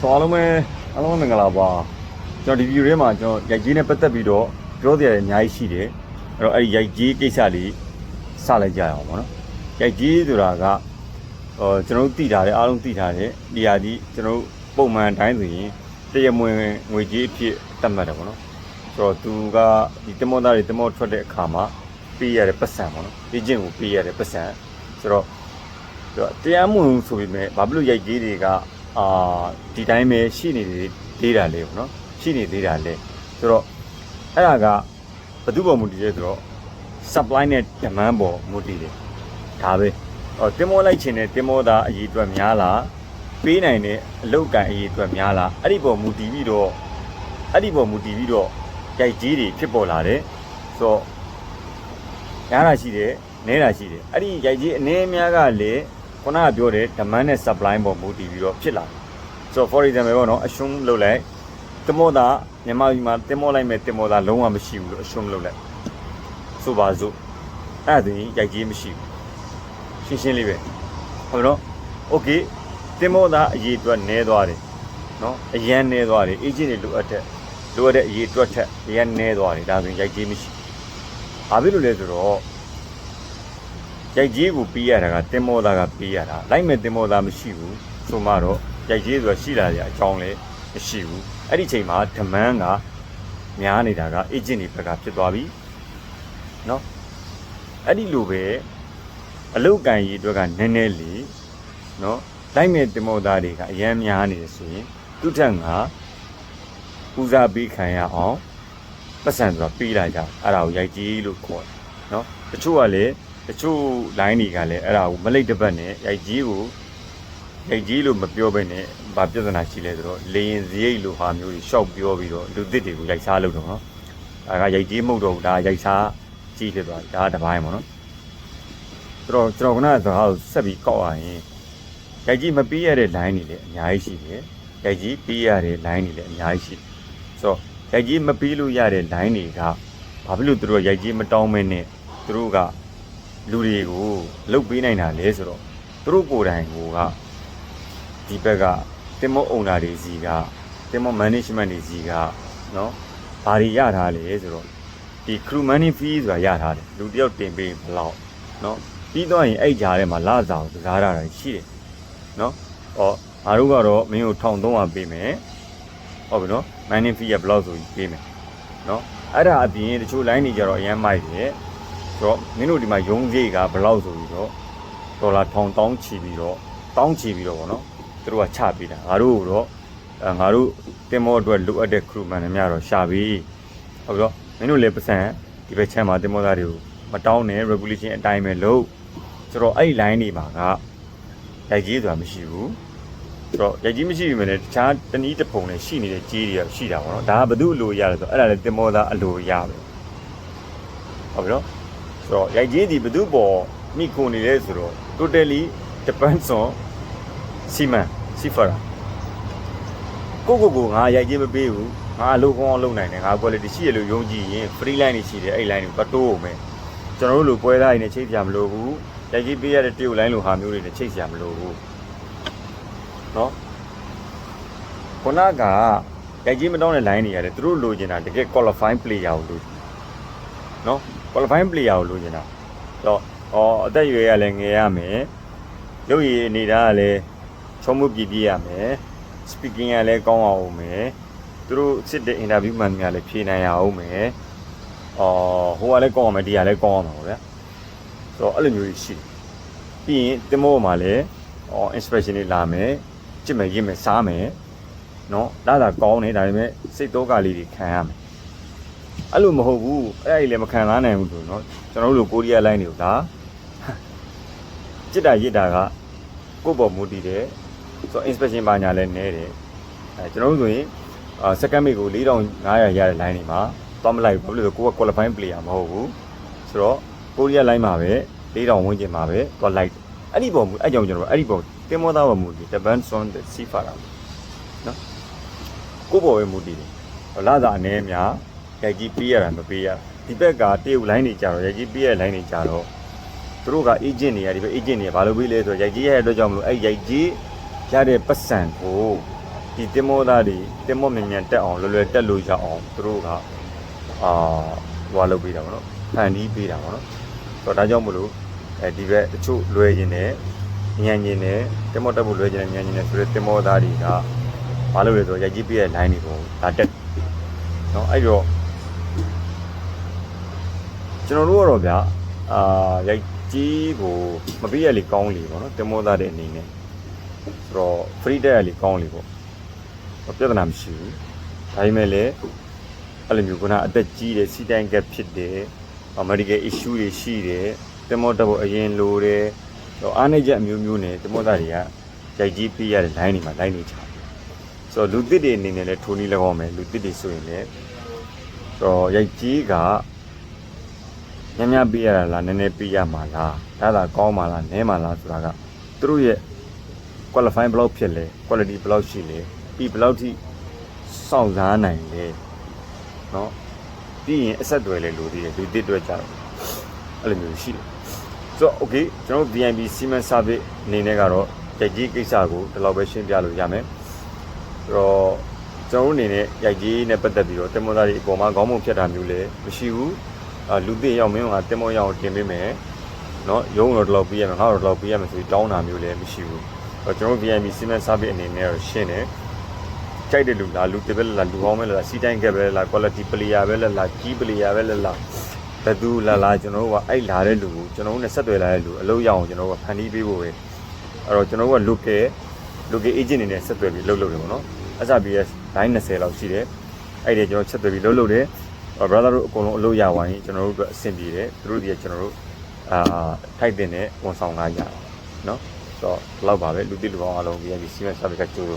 ဆိုအားလုံးပဲအားလုံးပဲမင်္ဂလာပါကျွန်တော်ဒီဗီဒီယိုထဲမှာကျွန်တော်ရိုက်ကြီးနဲ့ပတ်သက်ပြီးတော့ပြောစရာတွေအများကြီးရှိတယ်အဲ့တော့အဲ့ဒီရိုက်ကြီးကိစ္စလေးစလိုက်ကြရအောင်ပေါ့နော်ရိုက်ကြီးဆိုတာကဟိုကျွန်တော်တို့တည်ထားတယ်အားလုံးတည်ထားတယ်ဒီဟာကြီးကျွန်တော်တို့ပုံမှန်တိုင်းဆိုရင်တရမွင်ငွေကြီးအဖြစ်သတ်မှတ်တယ်ပေါ့နော်ဆိုတော့သူကဒီတမောသားတွေတမောထွက်တဲ့အခါမှာပေးရတဲ့ပတ်စံပေါ့နော်အေဂျင့်ကိုပေးရတဲ့ပတ်စံဆိုတော့ဆိုတော့တရားမဝင်ဘူးဆိုပေမဲ့ဘာဖြစ်လို့ရိုက်ကြီးတွေက အာဒီတိုင်းပဲရှိနေသေးတာလေပေါ့နော်ရှိနေသေးတာလေဆိုတော့အဲ့ဒါကဘယ်သူပေါ်မူတည်လဲဆိုတော့ supply နဲ့ demand ပေါ်မူတည်တယ်ဒါပဲဟောတင်မောလိုက်ချင်တဲ့တင်မောသားအရေးအတွက်များလားပေးနိုင်တဲ့အလောက်ကန်အရေးအတွက်များလားအဲ့ဒီပေါ်မူတည်ပြီးတော့အဲ့ဒီပေါ်မူတည်ပြီးတော့ရိုက်ကြီးတွေဖြစ်ပေါ်လာတယ်ဆိုတော့များတာရှိတယ်နဲတာရှိတယ်အဲ့ဒီရိုက်ကြီးအနည်းအများကလေ ခုနကပြောတဲ့ demand နဲ့ supply ပေါ်မူတည်ပြီးတော့ဖြစ်လာတယ်ဆိုတော့ for example ပေါ့နော်အရှုံးလုပ်လိုက်တင်မောသားမြန်မာပြည်မှာတင်မောလိုက်မဲ့တင်မောသားလုံးဝမရှိဘူးလို့အရှုံးလုပ်လိုက်ဆိုပါစို့အဲ့ဒါဆိုရင်ရိုက်ကြီးမရှိဘူးရှင်းရှင်းလေးပဲဟုတ်နော် okay တင်မောသားအရေးအတွက်နည်းသွားတယ်နော်အရန်နည်းသွားတယ် agent တွေလိုအပ်တဲ့လိုအပ်တဲ့အရေးအတွက်ထက်အရန်နည်းသွားတယ်ဒါဆိုရင်ရိုက်ကြီးမရှိဘူးဘာဖြစ်လို့လဲဆိုတော့ ရိုက်ကြီးကိုပေးရတာကတင်မောသားကပေးရတာလိုက်မဲ့တင်မောသားမရှိဘူးဆိုမှတော့ရိုက်ကြီးဆိုတာရှိလာတဲ့အကြောင်းလည်းမရှိဘူးအဲ့ဒီချိန်မှာ demand ကများနေတာက agent တွေဘက်ကဖြစ်သွားပြီနော်အဲ့ဒီလိုပဲအလုတ်ကန်ရေးအတွက်ကနည်းနည်းလေးနော်လိုက်မဲ့တင်မောသားတွေကအရန်များနေတယ်ဆိုရင်သူ့ထက်ငါဦးစားပေးခံရအောင်ပတ်စံဆိုတာပေးလိုက်ကြအဲ့ဒါကိုရိုက်ကြီးလို့ခေါ်တယ်နော်တချို့ကလည်း တချို့ line တွေကလည်းအဲ့ဒါကိုမလိတ်တပတ်နဲ့ရိုက်ကြီးကိုရိုက်ကြီးလို့မပြောဘဲနဲ့ဘာပြဿနာရှိလဲဆိုတော့လေရင်စရိတ်လိုဟာမျိုးကြီးရှောက်ပြောပြီးတော့လူသစ်တွေကိုရိုက်စားလုပ်တော့နော်ဒါကရိုက်ကြီးမဟုတ်တော့ဘူးဒါရိုက်စားကြီးဖြစ်သွားဒါကတစ်ပိုင်းပေါ့နော်ဆိုတော့ကျွန်တော်ကနစကားကိုဆက်ပြီးကောက်ရရင်ရိုက်ကြီးမပေးရတဲ့ line တွေလည်းအများကြီးရှိတယ်ရိုက်ကြီးပေးရတဲ့ line တွေလည်းအများကြီးရှိတယ်ဆိုတော့ရိုက်ကြီးမပေးလို့ရတဲ့ line တွေကဘာဖြစ်လို့သူတို့ကရိုက်ကြီးမတောင်းမဲနဲ့သူတို့က လူတွေကိုလှုပ်ပေးနိုင်တာလဲဆိုတော့သူတို့ကိုယ်တိုင်ကိုကဒီဘက်ကတင်မောအုံနာတွေစီကတင်မော management တွေစီကနော်ဘာတွေရထားလဲဆိုတော့ဒီ crew money fee ဆိုတာရထားတယ်လူတစ်ယောက်တင်ပေးဘယ်လောက်နော်ပြီးတော့ရင်အဲ့ကြားထဲမှာလာစားကိုစားရတာရှိတယ်နော်ဟောငါတို့ကတော့မင်းကို1300ပေးမယ်ဟုတ်ပြီနော် money fee ကဘယ်လောက်ဆိုပြီးပေးမယ်နော်အဲ့ဒါအပြင်တချို့ line တွေကြတော့အရန်မိုက်တယ် ဆိုတော့မင်းတို့ဒီမှာယုံကြည်ကဘယ်လောက်ဆိုပြီးတော့ဒေါ်လာထောင်တောင်းချီပြီးတော့တောင်းချီပြီးတော့ဗောနော်သူတို့ကချပေးတာငါတို့ကတော့အဲငါတို့တင်မောအတွက်လိုအပ်တဲ့ crew man တွေများတော့ရှာပြီးဟုတ်ပြီတော့မင်းတို့လည်းပတ်စံဒီဘက်ချမ်းမှာတင်မောသားတွေကိုမတောင်းနဲ့ regulation အတိုင်းပဲလုပ်ဆိုတော့အဲ့ဒီ line တွေမှာကရိုက်ကြီးဆိုတာမရှိဘူးဆိုတော့ရိုက်ကြီးမရှိပြီမလည်းတခြားတနည်းတစ်ပုံနဲ့ရှိနေတဲ့ကြီးတွေကရှိတာပေါ့နော်ဒါကဘယ်သူအလိုရလဲဆိုတော့အဲ့ဒါလည်းတင်မောသားအလိုရပဲဟုတ်ပြီနော် ဆိုတော့ရိုက်ကြီးဒီဘယ်သူပေါ်မိခုနေလဲဆိုတော့ totally depends on စီမံစီဖရာကိုကိုကိုငါရိုက်ကြီးမပေးဘူးငါအလုပ်ကောင်းအောင်လုပ်နိုင်တယ်ငါ quality ရှိရလို့ယုံကြည်ရင် free line တွေရှိတယ်အဲ့ line တွေတော့တိုးအောင်မယ်ကျွန်တော်တို့လိုပွဲသားတွေနဲ့ချိတ်ကြမလို့ဘူးရိုက်ကြီးပေးရတဲ့တရုတ် line လိုဟာမျိုးတွေနဲ့ချိတ်ကြမလို့ဘူးเนาะခုနကရိုက်ကြီးမတောင်းတဲ့ line တွေရတယ်သူတို့လိုချင်တာတကယ် qualifying player ကိုလိုချင်เนาะ qualifying player ကိုလိုချင်တာတော့ဩအသက်အရွယ်ကလည်းငယ်ရမယ်ရုပ်ရည်နေတာကလည်းချုံမှုပြည့်ပြည့်ရမယ် speaking ကလည်းကောင်းအောင်မယ်သူတို့စစ်တဲ့ interview မှန်များလည်းဖြေနိုင်ရအောင်မယ်အော်ဟိုကလည်းကောင်းအောင်မယ်ဒီကလည်းကောင်းအောင်ပါဗျာဆိုတော့အဲ့လိုမျိုးကြီးရှိတယ်ပြီးရင်တင်မောမှာလည်းအော် inspection တွေလာမယ်ကြည့်မယ်ရင့်မယ်စားမယ်နော်လာတာကောင်းတယ်ဒါပေမဲ့စိတ်တော့ကလေးတွေခံရမယ် အဲ့လိုမဟုတ်ဘူးအဲ့ဒါကြီးလည်းမခံစားနိုင်ဘူးဆိုတော့ကျွန်တော်တို့လိုကိုရီးယားလိုင်းတွေကိုဒါจิตတာရစ်တာကကိုယ့်ပေါ်မူတည်တယ်ဆိုတော့ inspection ပါညာလည်းနဲတယ်အဲကျွန်တော်တို့ဆိုရင်အာ second mate ကို4500ရတဲ့ line တွေမှာသွားမလိုက်ဘူးဘာလို့လဲဆိုကိုက qualifying player မဟုတ်ဘူးဆိုတော့ကိုရီးယား line မှာပဲ4000ဝန်းကျင်မှာပဲသွားလိုက်တယ်အဲ့ဒီပေါ်မူအဲ့ကြောင့်ကျွန်တော်အဲ့ဒီပေါ်တင်မောသားပေါ်မူတည် depends on the seafarer နော်ကိုယ့်ပေါ်ပဲမူတည်တယ်လာသာအနေများ ရိုက်ကြီးပေးရတာမပေးရဒီဘက်ကတရုတ်လိုင်းတွေကြတော့ရိုက်ကြီးပေးရလိုင်းတွေကြတော့သူတို့က agent တွေကဒီဘက် agent တွေကဘာလို့ပေးလဲဆိုတော့ရိုက်ကြီးရတဲ့အတွက်ကြောင့်မလို့အဲ့ရိုက်ကြီးရတဲ့ပတ်စံကိုဒီတင်မောသားတွေတင်မောမြန်မြန်တက်အောင်လွယ်လွယ်တက်လို့ရအောင်သူတို့ကအာဟွာလုပ်ပေးတာပေါ့နော်ဖန်တီးပေးတာပေါ့နော်ဆိုတော့ဒါကြောင့်မလို့အဲဒီဘက်တချို့လွယ်ခြင်းနဲ့ညံ့ခြင်းနဲ့တင်မောတက်ဖို့လွယ်ခြင်းနဲ့ညံ့ခြင်းနဲ့ဆိုတော့တင်မောသားတွေကဘာလို့လဲဆိုတော့ရိုက်ကြည့်ပြတဲ့ line တွေကိုဒါတက်နော်အဲ့တော့ ကျွန်တော်တို့ကတော့ဗျာအာရိုက်ကြီးကိုမပေးရလေကောင်းလေပေါ့နော်တင်မောသားတဲ့အနေနဲ့ဆိုတော့ free တက်ရလေကောင်းလေပေါ့ပြဿနာမရှိဘူးဒါပေမဲ့လည်းအဲ့လိုမျိုးခုနအသက်ကြီးတယ်စီတိုင်းကပ်ဖြစ်တယ် medical issue တွေရှိတယ်တမောတက်ဖို့အရင်လိုတယ်ဟိုအားနေချက်အမျိုးမျိုးနဲ့တမောသားတွေကကြိုက်ကြီးပြရတဲ့ line တွေမှာ line တွေချတယ်ဆိုတော့လူသစ်တွေအနေနဲ့လည်းထိုးနီး၎င်းမယ်လူသစ်တွေဆိုရင်လည်းဆိုတော့ရိုက်ကြီးက ညံ့ညံ့ပြရတာလားနည်းနည်းပြရမှာလားဒါသာကောင်းမှာလားနည်းမှာလားဆိုတာကသူတို့ရဲ့ qualify ဘယ်လောက်ဖြစ်လဲ quality ဘယ်လောက်ရှိလဲပြီးဘယ်လောက်ထိစောင့်စားနိုင်လဲเนาะပြီးရင်အဆက်တွေလဲလို့သေးတယ်လူတစ်တွေကြတော့အဲ့လိုမျိုးရှိတယ်ဆိုတော့ okay ကျွန်တော်တို့ VIP Siemens Service အနေနဲ့ကတော့ကြိုက်ကြီးကိစ္စကိုဒီလောက်ပဲရှင်းပြလို့ရမယ်ဆိုတော့ကျွန်တော်တို့အနေနဲ့ရိုက်ကြီးနဲ့ပတ်သက်ပြီးတော့တင်မောသားတွေအပေါ်မှာခေါင်းပုံဖြတ်တာမျိုးလည်းမရှိဘူးအာ လူသစ်ရောက်မင်းကတင်မောရောက်တင်ပေးမယ်နော်ရုံးတော့တော့ပြီးရမယ်ငါတော့တော့ပြီးရမယ်ဆိုပြီးတောင်းတာမျိုးလည်းမရှိဘူးအဲ့ကျွန်တော် VIP စီမံစားပြီးအနေနဲ့ရှင်းတယ်ကြိုက်တဲ့လူလားလူတစ်ပဲလားလူကောင်းပဲလားစီတိုင်းကပဲလား quality player ပဲလားကြီး player ပဲလားဘသူလားလားကျွန်တော်တို့ကအဲ့လာတဲ့လူကိုကျွန်တော်တို့နဲ့ဆက်သွယ်လာတဲ့လူအလုပ်ရအောင်ကျွန်တော်တို့ကဖန်တီးပေးဖို့ပဲအဲ့တော့ကျွန်တော်တို့က local local agent တွေနဲ့ဆက်သွယ်ပြီးလုပ်လုပ်တယ်ပေါ့နော် SRBS 920လောက်ရှိတယ်အဲ့ဒီကျွန်တော်ချက်သွယ်ပြီးလုပ်လုပ်တယ် brother တို့အကုန်လုံးအလုပ်ရဝိုင်းကျွန်တော်တို့အတွက်အဆင်ပြေတယ်သူတို့ဒီကကျွန်တော်တို့အာထိုက်တဲ့ဝန်ဆောင်ကားရအောင်နော်ဆိုတော့ဘယ်လောက်ပါပဲလူတိလူပေါင်းအားလုံး VIP စီမံစာပေကကြိုး